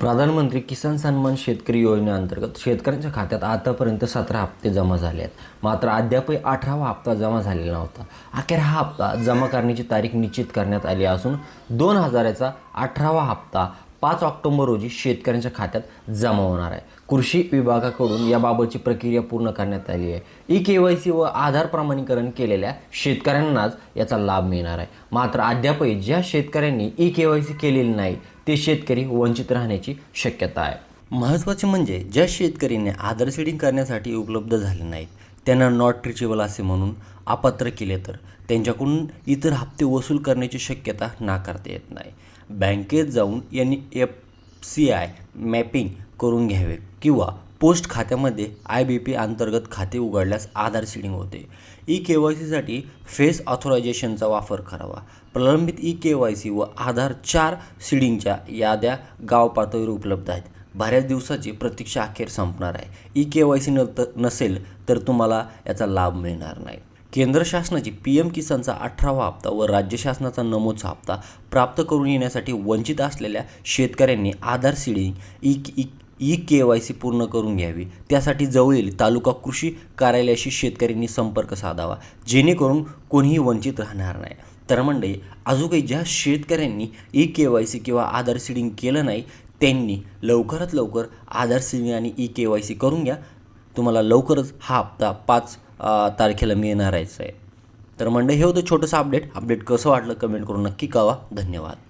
प्रधानमंत्री किसान सन्मान शेतकरी योजनेअंतर्गत शेतकऱ्यांच्या खात्यात आतापर्यंत सतरा हप्ते जमा झाले आहेत. मात्र अद्यापही अठरावा हप्ता जमा झालेला नव्हता. अखेर हा हप्ता जमा करण्याची तारीख निश्चित करण्यात आली असून दोन हजाराचा अठरावा हप्ता पाच ऑक्टोबर रोजी शेतकऱ्यांच्या खात्यात जमा होणार आहे. कृषी विभागाकडून याबाबतची प्रक्रिया पूर्ण करण्यात आली आहे. ई के वाय सी व आधार प्रमाणीकरण केलेल्या शेतकऱ्यांनाच याचा लाभ मिळणार आहे. मात्र अद्यापही ज्या शेतकऱ्यांनी ई के वाय सी केलेली नाही ते शेतकरी वंचित राहण्याची शक्यता आहे. महत्त्वाचे म्हणजे ज्या शेतकऱ्यांनी आधार सीडिंग करण्यासाठी उपलब्ध झाले नाहीत त्यांना नॉट रिचेबल असे म्हणून अपात्र केले तर. त्यांच्याकडून इतर हप्ते वसूल करण्याची शक्यता नाकारता येत नाही. बँकेत जाऊन यांनी एफ सी आय मॅपिंग करून घ्यावे किंवा पोस्ट खात्यामध्ये आय बी पी अंतर्गत खाते उघडल्यास आधार सीडिंग होते. ई के वाय सीसाठी फेस ऑथोरायझेशनचा वापर करावा. प्रलंबित ई के वाय सी व आधार चार सीडिंगच्या याद्या गाव पातळीवर उपलब्ध आहेत. बऱ्याच दिवसाची प्रतीक्षा अखेर संपणार आहे. ई के वाय सी नसेल तर तुम्हाला याचा लाभ मिळणार नाही. केंद्र शासनाची पी एम किसानचा अठरावा हप्ता व राज्य शासनाचा नमोदचा हप्ता प्राप्त करून येण्यासाठी वंचित असलेल्या शेतकऱ्यांनी Aadhaar seeding E E E K Y C पूर्ण करून घ्यावी. त्यासाठी जवळील तालुका कृषी कार्यालयाशी शेतकऱ्यांनी संपर्क साधावा जेणेकरून कोणीही वंचित राहणार नाही. तर मंडळी अजूनही ज्या शेतकऱ्यांनी ई के वाय सी किंवा आधार सिडिंग केलं नाही त्यांनी लवकरात लवकर आधार सिंग आणि ई के वाय सी करून घ्या. तुम्हाला लवकरच हा हप्ता पाच तारखेला मिळणार आहे. तर मंडळी हे होतं छोटंसं अपडेट अपडेट कसं वाटलं कमेंट करून नक्की कळवा. धन्यवाद.